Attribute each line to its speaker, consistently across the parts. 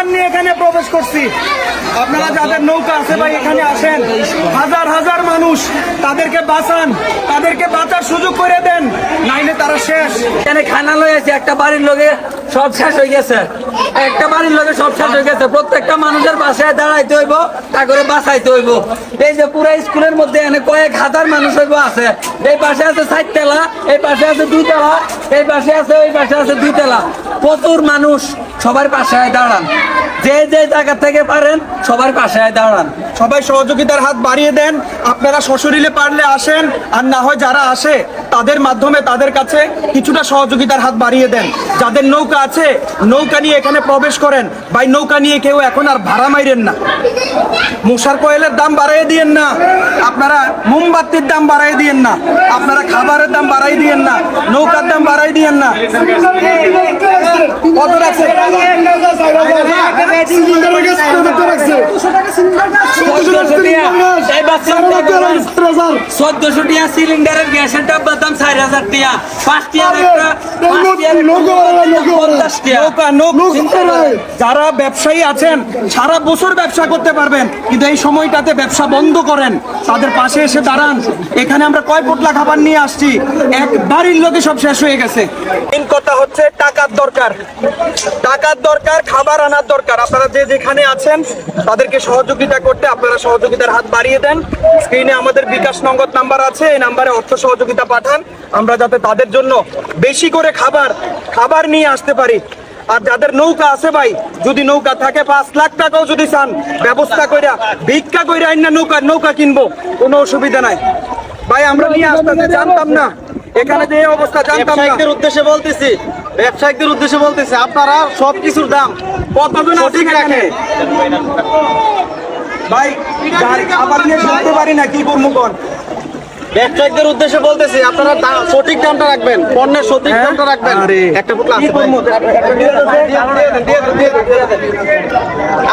Speaker 1: খাবার নিয়ে এখানে প্রবেশ করছি। আপনারা যাদের নৌকা আছে ভাই, এখানে আসেন। হাজার হাজার মানুষ তাদেরকে বাঁচান, তাদেরকে বাঁচার সুযোগ করে দেন। নাইলে তারা শেষ।
Speaker 2: এখানে খানা লয়েছে একটা বাড়ির লোকে সব শেষ হয়ে গেছে। একটা বাড়ির লোকে সব শেষ হয়ে গেছে। প্রত্যেকটা মানুষের বাসায় দাঁড়াইতে হইব তা করে বাঁচাইতে হইব। এই যে পুরো স্কুলের মধ্যে এখানে কয়েক হাজার মানুষ হইব আছে। এই পাশে আছে চারতলা, এই পাশে আছে দুইতলা, এই পাশে আছে, ওই পাশে আছে দুইতলা। প্রচুর মানুষ। সবার পাশে দাঁড়ান। যে যে জায়গা থেকে পারেন, সবার পাশে দাঁড়ান।
Speaker 1: সবাই সহযোগিতার হাত বাড়িয়ে দেন। আপনারা শ্বশুরিলে পারলে আসেন, আর না হয় যারা আসে, তাদের মাধ্যমে তাদের কাছে কিছুটা সহযোগিতার হাত বাড়িয়ে দেন। যাদের নৌকা আছে, নৌকা নিয়ে এখানে প্রবেশ করেন। ভাই, নৌকা নিয়ে কেউ এখন আর ভাড়া মাইরেন না। মশার কয়েলের দাম বাড়াই দিয়েন না। আপনারা মোমবাতির দাম বাড়াই দিয়েন না। আপনারা খাবারের দাম বাড়াই দিয়েন না। নৌকার দাম বাড়াই দিয়েন না। সিলিন্ডারের গ্যাস কত টাকা রাখছে?
Speaker 2: 200 টাকা সিলিন্ডার গ্যাস 200 টাকা চোদ্দশো টিয়া সিলিন্ডারের গ্যাসের ডাব্বার দাম চার হাজার টিয়া। পাঁচ টিয়ার একটা
Speaker 1: যারা ব্যবসায়ী আছেন সারা বছর ব্যবসা করতে পারবেন কিন্তু এই সময়টাতে ব্যবসা বন্ধ করেন। তাদের পাশে এসে দাঁড়ান। এখানে আমরা কয় পোটলা খাবার নিয়ে আসছি? এক বাড়ির লোকে সব শেষ হয়ে গেছে। মেন কথা হচ্ছে টাকার দরকার। টাকার দরকার খাবার আনার দরকার। আপনারা যে যেখানে আছেন তাদেরকে সহযোগিতা করতে আপনারা সহযোগিতার হাত বাড়িয়ে দেন। স্ক্রিনে আমাদের বিকাশ নগদ নাম্বার আছে এই নাম্বারে অর্থ সহযোগিতা পাঠান। আমরা যাতে তাদের জন্য বেশি করে খাবার খাবার নিয়ে আসতে পারি। আর যাদের নৌকা আছে ভাই যদি নৌকা থাকে পাঁচ লাখ টাকাও যদি চান ব্যবস্থা কইরা ভিক্ষা কইরা আইনা নৌকা নৌকা কিনবো কোনো অসুবিধা নাই। ভাই আমরা নিয়ে আসতে জানতাম না। এখানে যে অবস্থা জানতাম না।
Speaker 3: উদ্দেশ্যে বলতেছি ব্যবসায়িকদের উদ্দেশ্যে বলতেছি আপনারা সব কিছুর দাম
Speaker 1: কতজন এখানে?
Speaker 3: রাখেন।
Speaker 1: ভাই খাবার নিয়ে চলতে পারি না কি করব কোন
Speaker 3: ব্যবসায়িকদের উদ্দেশ্যে বলতেছি আপনারা সঠিক দামটা রাখবেন পণ্যের সঠিক দামটা রাখবেন। একটা আছে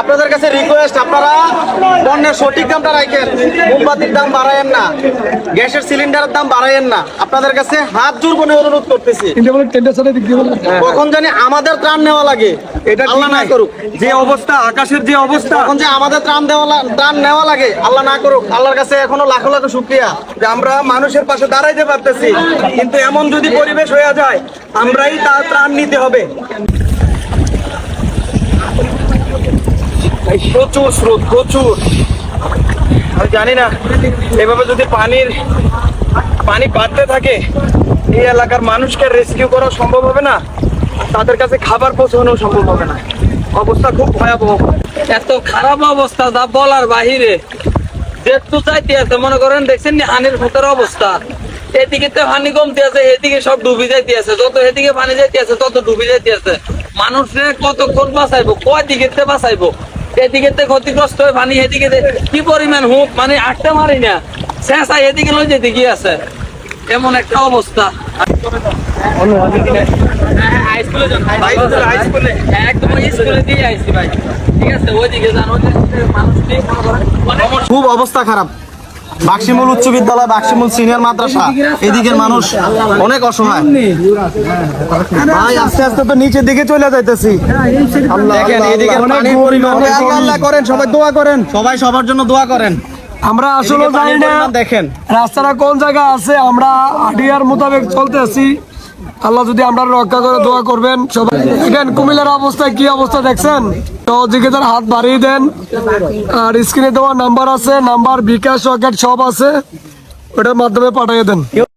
Speaker 3: আপনাদের কাছে রিকোয়েস্ট আপনারা পণ্যের সঠিক দামটা রাখেন। মোমবাতির দাম বাড়ায়েন না গ্যাসের সিলিন্ডারের দাম বাড়ায়েন না। আপনাদের কাছে হাত জোর করে অনুরোধ করতেছি। কখন জানি আমাদের ত্রাণ নেওয়া লাগে।
Speaker 1: এটা
Speaker 3: আল্লাহ না করুক।
Speaker 1: যে অবস্থা আকাশের যে অবস্থা।
Speaker 3: তখন যে আমাদের ত্রাণ দেওয়া ত্রাণ নেওয়া লাগে আল্লাহ না করুক। আল্লাহর কাছে এখনও লাখো লাখো শুক্রিয়া
Speaker 1: যে আমরা মানুষের পাশে দাঁড়াইতে পারতেছি। কিন্তু এমন যদি পরিবেশ হয়ে যায় আমরাই তার ত্রাণ নিতে হবে। প্রচুর স্রোত প্রচুর। আমি জানি না এভাবে যদি পানির পানি বাড়তে থাকে এই এলাকার মানুষকে রেস্কিউ করা সম্ভব হবে না? তাদের কাছে খাবার পৌঁছানো সম্ভব হবে না। অবস্থা খুব ভয়াবহ।
Speaker 2: এত খারাপ অবস্থা যা বলার বাহিরে। দেখতে চাইতে আছে, মনে করেন, দেখছেন হানির ভেতর অবস্থা। এদিকে তো পানি কমতে আছে, এদিকে সব ডুবি যাইতে আছে। যত এদিকে পানি যাইতে আছে, তত ডুবি যাইতে আছে। মানুষে কতক্ষণ বাঁচাইবো? কয় দিকে বাঁচাইবো? এদিকে ক্ষতিগ্রস্ত হয়ে পানি এদিকে কি পরিমাণ হুক? মানে আটটা মারি না। শেষা এদিকে লই যেতে কি আছে। এমন একটা অবস্থা। হাই স্কুলে যান
Speaker 1: হাই স্কুলে, হাই স্কুলে।
Speaker 2: একদম স্কুলে দিয়ে আইছি ভাই। ঠিক আছে ওইদিকে যান মানুষ ঠিক করেন। অনেক
Speaker 3: খুব অবস্থা খারাপ। বাক্সিমূল উচ্চ বিদ্যালয় বাক্সিমূল সিনিয়র মাদ্রাসা এদিকের মানুষ অনেক অসহায়।
Speaker 1: ভাই আস্তে আস্তে তো নিচের দিকে চলে যাইতেছি। আল্লাহ করেন সবাই দোয়া করেন।
Speaker 3: সবাই সবার জন্য দোয়া করেন।
Speaker 1: আমরা আসলে জানি না
Speaker 3: দেখেন।
Speaker 1: রাস্তাটা কোন জায়গায় আছে আমরা আডিয়ার মোতাবেক চলতে আছি আল্লাহ যদি আমরা রক্ষা করে দোয়া করবেন, সবাই দেখেন, কুমিল্লার অবস্থা কি অবস্থা দেখছেন? তো জিজ্ঞেসার হাত বাড়িয়ে দেন, আর স্ক্রিনে দেওয়া নাম্বার আছে, নাম্বার, বিকাশ, রকেট, সব আছে, ওটার মাধ্যমে পাঠিয়ে দেন।